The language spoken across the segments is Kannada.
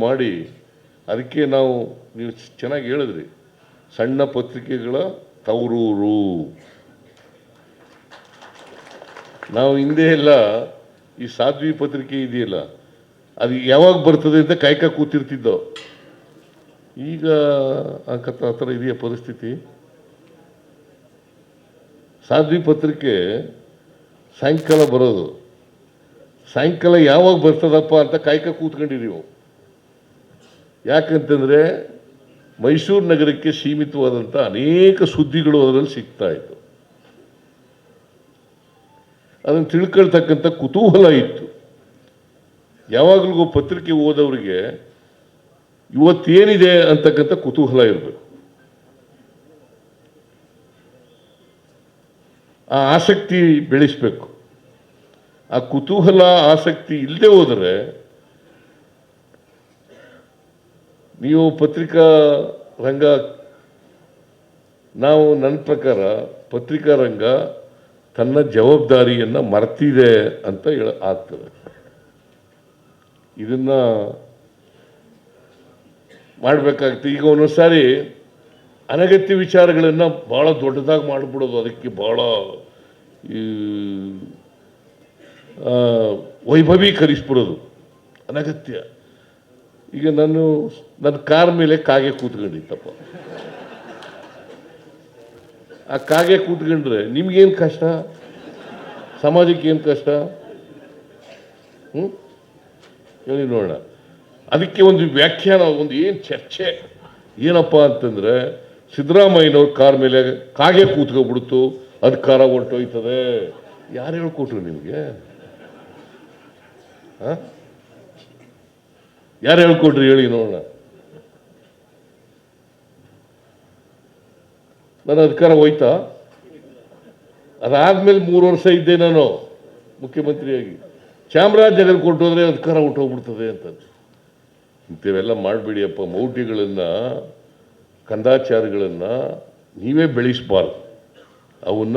ಮಾಡಿ ಅದಕ್ಕೆ ನಾವು ನೀವು ಚೆನ್ನಾಗಿ ಹೇಳಿದ್ರಿ. ಸಣ್ಣ ಪತ್ರಿಕೆಗಳ ತವರೂರು. ನಾವು ಹಿಂದೆ ಎಲ್ಲ ಈ ಸಾಧ್ವಿ ಪತ್ರಿಕೆ ಇದೆಯಲ್ಲ, ಅದು ಯಾವಾಗ ಬರ್ತದೆ ಅಂತ ಕಾಯ್ಕ ಕೂತಿರ್ತಿದ್ದೋ. ಈಗ ಆ ಆ ಥರ ಇದೆಯಾ ಪರಿಸ್ಥಿತಿ? ಸಾಧ್ವಿ ಪತ್ರಿಕೆ ಸಾಯಂಕಾಲ ಬರೋದು. ಸಾಯಂಕಾಲ ಯಾವಾಗ ಬರ್ತದಪ್ಪ ಅಂತ ಕಾಯ್ಕ ಕೂತ್ಕೊಂಡಿದ್ದೀವಿ. ಯಾಕಂತಂದರೆ ಮೈಸೂರು ನಗರಕ್ಕೆ ಸೀಮಿತವಾದಂಥ ಅನೇಕ ಸುದ್ದಿಗಳು ಅದರಲ್ಲಿ ಸಿಗ್ತಾ ಇತ್ತು. ಅದನ್ನು ತಿಳ್ಕೊಳ್ತಕ್ಕಂಥ ಕುತೂಹಲ ಇತ್ತು. ಯಾವಾಗಲೂ ಪತ್ರಿಕೆ ಓದೋರಿಗೆ ಇವತ್ತೇನಿದೆ ಅಂತಕ್ಕಂಥ ಕುತೂಹಲ ಇರಬೇಕು. ಆ ಆಸಕ್ತಿ ಬೆಳೆಸಬೇಕು. ಆ ಕುತೂಹಲ, ಆಸಕ್ತಿ ಇಲ್ಲದೆ ಹೋದರೆ ನೀವು ಪತ್ರಿಕಾ ರಂಗ, ನಾವು ನನ್ನ ಪ್ರಕಾರ ಪತ್ರಿಕಾ ರಂಗ ತನ್ನ ಜವಾಬ್ದಾರಿಯನ್ನು ಮರ್ತಿದೆ ಅಂತ ಹೇಳ ಆಗ್ತದೆ. ಇದನ್ನ ಮಾಡಬೇಕಾಗ್ತದೆ ಈಗ ಒಂದೊಂದು ಸಾರಿ ಅನಗತ್ಯ ವಿಚಾರಗಳನ್ನು ಭಾಳ ದೊಡ್ಡದಾಗಿ ಮಾಡಿಬಿಡೋದು ಅದಕ್ಕೆ ಭಾಳ ವೈಭವೀಕರಿಸ್ಬಿಡೋದು. ಅನಗತ್ಯ. ಈಗ ನಾನು ನನ್ನ ಕಾರ್ ಮೇಲೆ ಕಾಗೆ ಕೂತ್ಕೊಂಡಿತ್ತಪ್ಪ. ಆ ಕಾಗೆ ಕೂತ್ಕೊಂಡ್ರೆ ನಿಮ್ಗೇನು ಕಷ್ಟ? ಸಮಾಜಕ್ಕೆ ಏನು ಕಷ್ಟ? ಹ್ಞೂ ಹೇಳಿ ನೋಡೋಣ. ಅದಕ್ಕೆ ಒಂದು ವ್ಯಾಖ್ಯಾನ, ಒಂದು ಏನು ಚರ್ಚೆ? ಏನಪ್ಪ ಅಂತಂದರೆ ಸಿದ್ದರಾಮಯ್ಯನವ್ರ ಕಾರ್ ಮೇಲೆ ಕಾಗೆ ಕೂತ್ಕೊಬಿಡ್ತು ಅಧಿಕಾರ ಹೊರಟೋಯ್ತದೆ. ಯಾರು ಹೇಳ್ಕೊಟ್ರು ನಿಮಗೆ? ಹಾಂ? ಯಾರು ಹೇಳ್ಕೊಡ್ರಿ ಹೇಳಿ ನೋಡೋಣ. ನನ್ನ ಅಧಿಕಾರ ಹೋಯ್ತಾ? ಅದಾದ್ಮೇಲೆ ಮೂರು ವರ್ಷ ಇದ್ದೆ ನಾನು ಮುಖ್ಯಮಂತ್ರಿಯಾಗಿ. ಚಾಮರಾಜನಗರ ಕೊಟ್ಟೋದ್ರೆ ಅಧಿಕಾರ ಹುಟ್ಟೋಗ್ಬಿಡ್ತದೆ ಅಂತ ಇಂಥವೆಲ್ಲ ಮಾಡಬೇಡಿಯಪ್ಪ, ಮೌಢ್ಯಗಳನ್ನು, ಕಂದಾಚಾರಗಳನ್ನು ನೀವೇ ಬೆಳೆಸಬಾರ್ದು. ಅವನ್ನ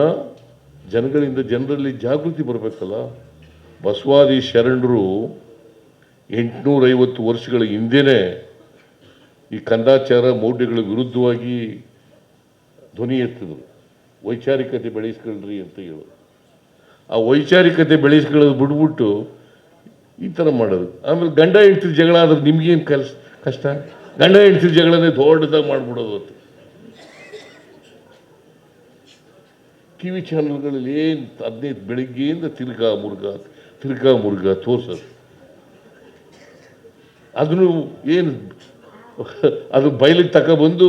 ಜನಗಳಿಂದ, ಜನರಲ್ಲಿ ಜಾಗೃತಿ ಬರಬೇಕಲ್ಲ. ಬಸವಾದಿ ಶರಣರು ಎಂಟುನೂರೈವತ್ತು ವರ್ಷಗಳ ಹಿಂದೆಯೇ ಈ ಕಂದಾಚಾರ ಮೌಢ್ಯಗಳ ವಿರುದ್ಧವಾಗಿ ಧ್ವನಿ ಎತ್ತಿದ್ರು. ವೈಚಾರಿಕತೆ ಬೆಳೆಸ್ಕೊಳ್ರಿ ಅಂತ ಹೇಳೋದು ಆ ವೈಚಾರಿಕತೆ ಬೆಳೆಸ್ಕೊಳ್ಳೋದು ಬಿಟ್ಬಿಟ್ಟು ಈ ಥರ ಮಾಡೋದು. ಆಮೇಲೆ ಗಂಡ ಹೆಂಡ್ತಿ ಜಗಳ ಆದ್ರೆ ನಿಮ್ಗೇನು ಕಲ್ಸ್ ಕಷ್ಟ? ಗಂಡ ಹೆಂಡ್ತಿ ಜಗಳನೇ ದೊಡ್ಡದಾಗಿ ಮಾಡಿಬಿಡೋದು ಅಂತ ಟಿವಿ ಚಾನಲ್ಗಳಲ್ಲಿ ಏನು ಹದಿನೈದು ಬೆಳಿಗ್ಗೆಯಿಂದ ತಿರ್ಗಾ ಮುರುಗ ತಿರ್ಗಾ ಮುರುಗ ತೋರ್ಸೋದು. ಅದನ್ನು ಏನು ಅದು ಬಯಲಿಗೆ ತಗೊಬಂದು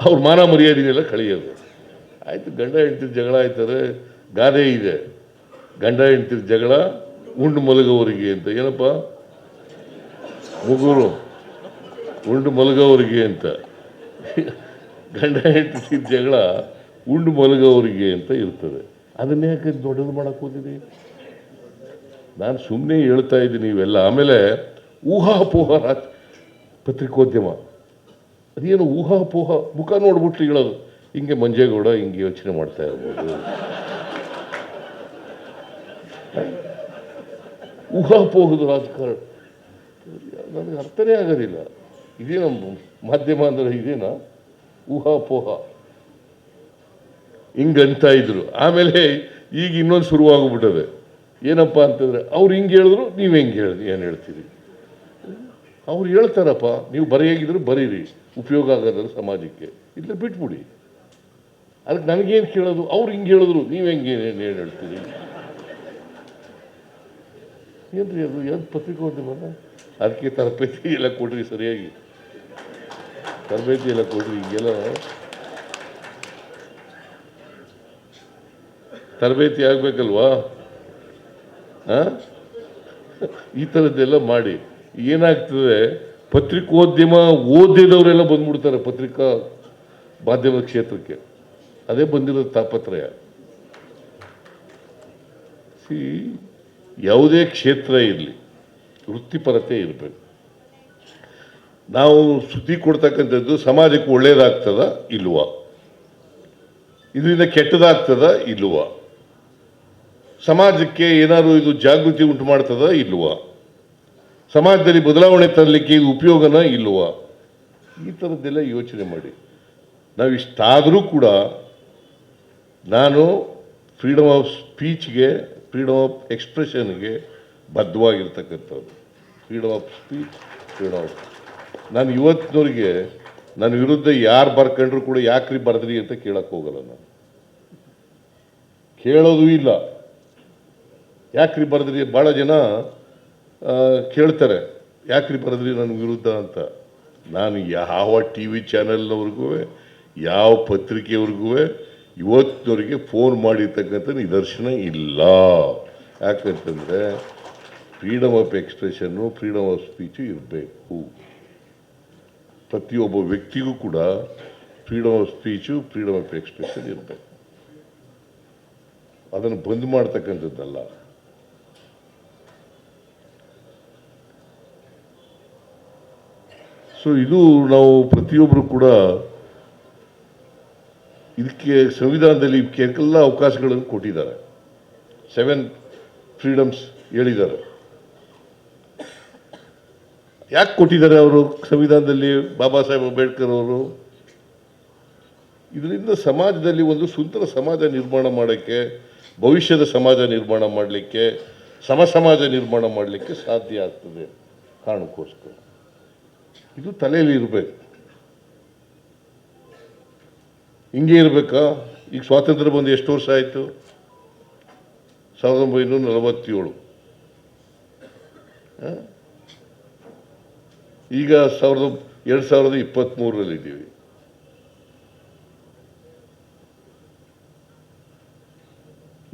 ಅವ್ರ ಮಾನ ಮರ್ಯಾದೆನೆಲ್ಲ ಕಳೆಯೋದು. ಆಯಿತು, ಗಂಡ ಹೆಂಡ್ತಿರ ಜಗಳ ಆಯ್ತಾರೆ, ಗಾದೆ ಇದೆ. ಗಂಡ ಹೆಂಡ್ತಿರ ಜಗಳ, ಉಂಡು ಮಲಗೋವರಿಗೆ ಅಂತ. ಏನಪ್ಪ? ಮುಗುರು, ಉಂಡು ಮಲಗೋವರಿಗೆ ಅಂತ. ಗಂಡ ಹೆಂಡತಿ ಜಗಳ, ಉಂಡು ಮಲಗೋವರಿಗೆ ಅಂತ ಇರ್ತದೆ. ಅದನ್ನ ಯಾಕೆ ದೊಡ್ಡದು ಮಾಡೋಕ್ಕೆ ಹೋದಿರಿ? ನಾನು ಸುಮ್ಮನೆ ಹೇಳ್ತಾ ಇದ್ದೀನಿ ಇವೆಲ್ಲ. ಆಮೇಲೆ ಊಹಾಪೋಹ ರಾಜ್ ಪತ್ರಿಕೋದ್ಯಮ. ಅದೇನು ಊಹಾಪೋಹ? ಮುಖ ನೋಡ್ಬಿಟ್ಟು ಹೇಳೋದು. ಹಿಂಗೆ ಮಂಜೇಗೌಡ ಹಿಂಗೆ ಯೋಚನೆ ಮಾಡ್ತಾ ಇರ್ಬೋದು. ಊಹಾಪೋಹದ ರಾಜಕಾರಣ. ನನಗೆ ಅರ್ಥನೇ ಆಗೋದಿಲ್ಲ. ನಮ್ಮ ಮಾಧ್ಯಮ ಅಂದರೆ ಇದೇನಾ? ಊಹಾಪೋಹ. ಹಿಂಗಂತ ಇದ್ರು. ಆಮೇಲೆ ಈಗ ಇನ್ನೊಂದು ಶುರುವಾಗ್ಬಿಟ್ಟದೆ. ಏನಪ್ಪ ಅಂತಂದ್ರೆ ಅವ್ರು ಹಿಂಗೆ ಹೇಳಿದ್ರು, ನೀವು ಹೆಂಗೆ ಹೇಳಿ, ಏನು ಹೇಳ್ತೀರಿ? ಅವ್ರು ಹೇಳ್ತಾರಪ್ಪ, ನೀವು ಬರೆಯಾಗಿದ್ರು ಬರೀರಿ, ಉಪಯೋಗ ಆಗೋದ್ರೆ ಸಮಾಜಕ್ಕೆ. ಇಲ್ಲ ಬಿಟ್ಬಿಡಿ. ಅದಕ್ಕೆ ನನಗೇನು ಕೇಳೋದು? ಅವ್ರು ಹಿಂಗೆ ಹೇಳಿದ್ರು, ನೀವು ಹೆಂಗೆ ಏನು ಏನು ಹೇಳ್ತೀರಿ? ಏನ್ರಿ ಅದು? ಏನು ಪತ್ರಿಕೋದ್ಯಮ ಅದಕ್ಕೆ ತರಬೇತಿ ಎಲ್ಲ ಕೊಡ್ರಿ ಸರಿಯಾಗಿ. ತರಬೇತಿ ಎಲ್ಲ ಕೊಡ್ರಿ ಹಿಂಗೆಲ್ಲ ತರಬೇತಿ ಆಗ್ಬೇಕಲ್ವಾ? ಆ? ಈ ಥರದ್ದೆಲ್ಲ ಮಾಡಿ. ಏನಾಗ್ತದೆ, ಪತ್ರಿಕೋದ್ಯಮ ಓದಿದವರೆಲ್ಲ ಬಂದ್ಬಿಡ್ತಾರೆ ಪತ್ರಿಕಾ ಮಾಧ್ಯಮ ಕ್ಷೇತ್ರಕ್ಕೆ. ಅದೇ ಬಂದಿರೋ ತಾಪತ್ರಯ. ಸಿ, ಯಾವುದೇ ಕ್ಷೇತ್ರ ಇರಲಿ, ವೃತ್ತಿಪರತೆ ಇರಬೇಕು. ನಾವು ಸುದ್ದಿ ಕೊಡ್ತಕ್ಕಂಥದ್ದು ಸಮಾಜಕ್ಕೆ ಒಳ್ಳೇದಾಗ್ತದ, ಇಲ್ವಾ? ಇದರಿಂದ ಕೆಟ್ಟದಾಗ್ತದ, ಇಲ್ವಾ? ಸಮಾಜಕ್ಕೆ ಏನಾದ್ರು ಇದು ಜಾಗೃತಿ ಉಂಟು ಮಾಡ್ತದ, ಇಲ್ವಾ? ಸಮಾಜದಲ್ಲಿ ಬದಲಾವಣೆ ತರಲಿಕ್ಕೆ ಇದು ಉಪಯೋಗನ ಇಲ್ವಾ ಈ ಥರದ್ದೆಲ್ಲ ಯೋಚನೆ ಮಾಡಿ. ನಾವು ಇಷ್ಟಾದರೂ ಕೂಡ ನಾನು ಫ್ರೀಡಮ್ ಆಫ್ ಸ್ಪೀಚ್ಗೆ ಫ್ರೀಡಮ್ ಆಫ್ ಎಕ್ಸ್ಪ್ರೆಷನ್ಗೆ ಬದ್ಧವಾಗಿರ್ತಕ್ಕಂಥದ್ದು freedom of speech freedom of ನಾನು ಇವತ್ತಿನವ್ರಿಗೆ ನನ್ನ ವಿರುದ್ಧ ಯಾರು ಬರ್ಕೊಂಡ್ರು ಕೂಡ ಯಾಕ್ರಿ ಬರೆದ್ರಿ ಅಂತ ಕೇಳಕ್ಕೆ ಹೋಗಲ್ಲ ನಾನು. ಕೇಳೋದು ಇಲ್ಲ. ಯಾಕ್ರಿ ಬರೆದ್ರಿ? ಭಾಳ ಜನ ಕೇಳ್ತಾರೆ, ಯಾಕ್ರಿ ಬರೆದ್ರಿ ನನ್ನ ವಿರುದ್ಧ ಅಂತ? ನಾನು ಯಾವ ಟಿ ವಿ ಚಾನೆಲ್ನವ್ರಿಗೂ, ಯಾವ ಪತ್ರಿಕೆಯವ್ರಿಗೂ ಇವತ್ತಿನವರಿಗೆ ಫೋನ್ ಮಾಡಿರ್ತಕ್ಕಂಥ ನಿದರ್ಶನ ಇಲ್ಲ. ಯಾಕಂತಂದರೆ ಫ್ರೀಡಮ್ ಆಫ್ ಎಕ್ಸ್ಪ್ರೆಷನ್ನು ಫ್ರೀಡಮ್ ಆಫ್ ಸ್ಪೀಚು ಇರಬೇಕು. ಪ್ರತಿಯೊಬ್ಬ ವ್ಯಕ್ತಿಗೂ ಕೂಡ freedom of speech freedom of expression ಇರಬೇಕು. ಅದನ್ನು ಬಂದ್ ಮಾಡ್ತಕ್ಕಂಥದ್ದಲ್ಲ. ಸೊ ಇದು ನಾವು ಪ್ರತಿಯೊಬ್ಬರು ಕೂಡ ಇದಕ್ಕೆ ಸಂವಿಧಾನದಲ್ಲಿ ಕೆಲವೆಲ್ಲ ಅವಕಾಶಗಳನ್ನು ಕೊಟ್ಟಿದ್ದಾರೆ. ಸೆವೆನ್ ಫ್ರೀಡಮ್ಸ್ ಹೇಳಿದ್ದಾರೆ. ಯಾಕೆ ಕೊಟ್ಟಿದ್ದಾರೆ ಅವರು ಸಂವಿಧಾನದಲ್ಲಿ? ಬಾಬಾ ಸಾಹೇಬ್ ಅಂಬೇಡ್ಕರ್ ಅವರು? ಇದರಿಂದ ಸಮಾಜದಲ್ಲಿ ಒಂದು ಸುಂದರ ಸಮಾಜ ನಿರ್ಮಾಣ ಮಾಡೋಕ್ಕೆ, ಭವಿಷ್ಯದ ಸಮಾಜ ನಿರ್ಮಾಣ ಮಾಡಲಿಕ್ಕೆ, ಸಮ ಸಮಾಜ ನಿರ್ಮಾಣ ಮಾಡಲಿಕ್ಕೆ ಸಾಧ್ಯ ಆಗ್ತದೆ ಕಾರಣಕ್ಕೋಸ್ಕರ. ಇದು ತಲೆಯಲ್ಲಿ ಇರಬೇಕು. ಹಿಂಗೆ ಇರಬೇಕಾ? ಈಗ ಸ್ವಾತಂತ್ರ್ಯ ಬಂದು ಎಷ್ಟು ವರ್ಷ ಆಯಿತು? ಸಾವಿರದ ಒಂಬೈನೂರ ನಲವತ್ತೇಳು. ಈಗ ಸಾವಿರದ ಎರಡು ಸಾವಿರದ ಇಪ್ಪತ್ತ್ಮೂರರಲ್ಲಿದ್ದೀವಿ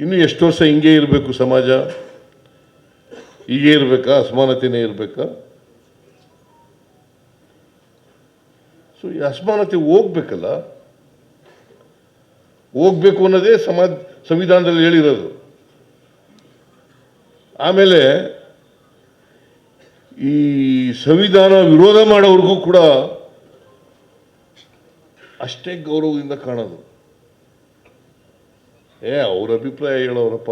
ಇನ್ನು ಎಷ್ಟು ವರ್ಷ ಹಿಂಗೆ ಇರಬೇಕು ಸಮಾಜ? ಹೀಗೆ ಇರಬೇಕಾ? ಅಸಮಾನತೆನೇ ಇರಬೇಕಾ? ಸೊ ಈ ಅಸಮಾನತೆ ಹೋಗ್ಬೇಕಲ್ಲ? ಹೋಗ್ಬೇಕು ಅನ್ನೋದೇ ಸಮಾಜ, ಸಂವಿಧಾನದಲ್ಲಿ ಹೇಳಿರೋದು. ಆಮೇಲೆ, ಈ ಸಂವಿಧಾನ ವಿರೋಧ ಮಾಡೋವ್ರಿಗೂ ಕೂಡ ಅಷ್ಟೇ ಗೌರವದಿಂದ ಕಾಣೋದು. ಏ, ಅವ್ರ ಅಭಿಪ್ರಾಯ ಹೇಳೋರಪ್ಪ.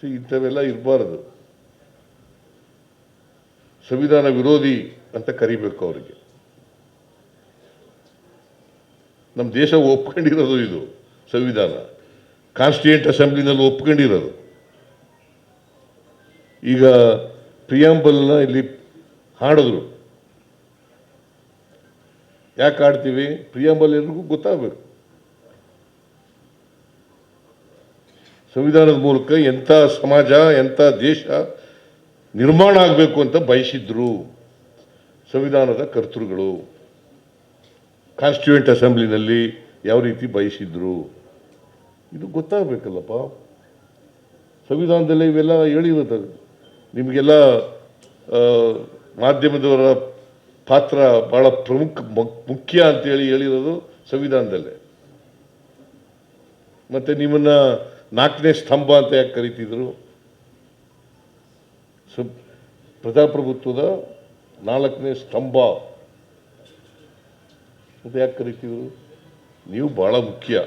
ಸೊ, ಇಂಥವೆಲ್ಲ ಇರಬಾರ್ದು. ಸಂವಿಧಾನ ವಿರೋಧಿ ಅಂತ ಕರಿಬೇಕು ಅವರಿಗೆ. ನಮ್ಮ ದೇಶ ಒಪ್ಕೊಂಡಿರೋದು ಇದು, ಸಂವಿಧಾನ. ಕಾನ್ಸ್ಟಿಟ್ಯೂಂಟ್ ಅಸೆಂಬ್ಲಿನಲ್ಲಿ ಒಪ್ಕೊಂಡಿರೋದು. ಈಗ ಪ್ರಿಯಾಂಬಲ್ನ ಇಲ್ಲಿ ಹಾಡಿದ್ರು. ಯಾಕೆ ಆಡ್ತೀವಿ ಪ್ರಿಯಾಂಬಲ್ ಎಲ್ರಿಗೂ ಗೊತ್ತಾಗಬೇಕು. ಸಂವಿಧಾನದ ಮೂಲಕ ಎಂಥ ಸಮಾಜ, ಎಂಥ ದೇಶ ನಿರ್ಮಾಣ ಆಗಬೇಕು ಅಂತ ಬಯಸಿದ್ರು ಸಂವಿಧಾನದ ಕರ್ತೃಗಳು. ಕಾನ್ಸ್ಟಿಟ್ಯೂಂಟ್ ಅಸೆಂಬ್ಲಿನಲ್ಲಿ ಯಾವ ರೀತಿ ಬಯಸಿದ್ರು? ಇದು ಗೊತ್ತಾಗಬೇಕಲ್ಲಪ್ಪ. ಸಂವಿಧಾನದಲ್ಲೇ ಇವೆಲ್ಲ ಹೇಳಿರುತ್ತೆ ನಿಮಗೆಲ್ಲ ಮಾಧ್ಯಮದವರ ಪಾತ್ರ ಬಹಳ ಪ್ರಮುಖ, ಮುಖ್ಯ ಅಂತೇಳಿ ಹೇಳಿರೋದು ಸಂವಿಧಾನದಲ್ಲೇ. ಮತ್ತು ನಿಮ್ಮನ್ನು ನಾಲ್ಕನೇ ಸ್ತಂಭ ಅಂತ ಯಾಕೆ ಕರಿತಿದ್ರು? ಪ್ರಜಾಪ್ರಭುತ್ವದ ನಾಲ್ಕನೇ ಸ್ತಂಭ. ಅಂತ ಯಾಕೆ ಕರಿತೀವಿ? ನೀವು ಬಹಳ ಮುಖ್ಯ.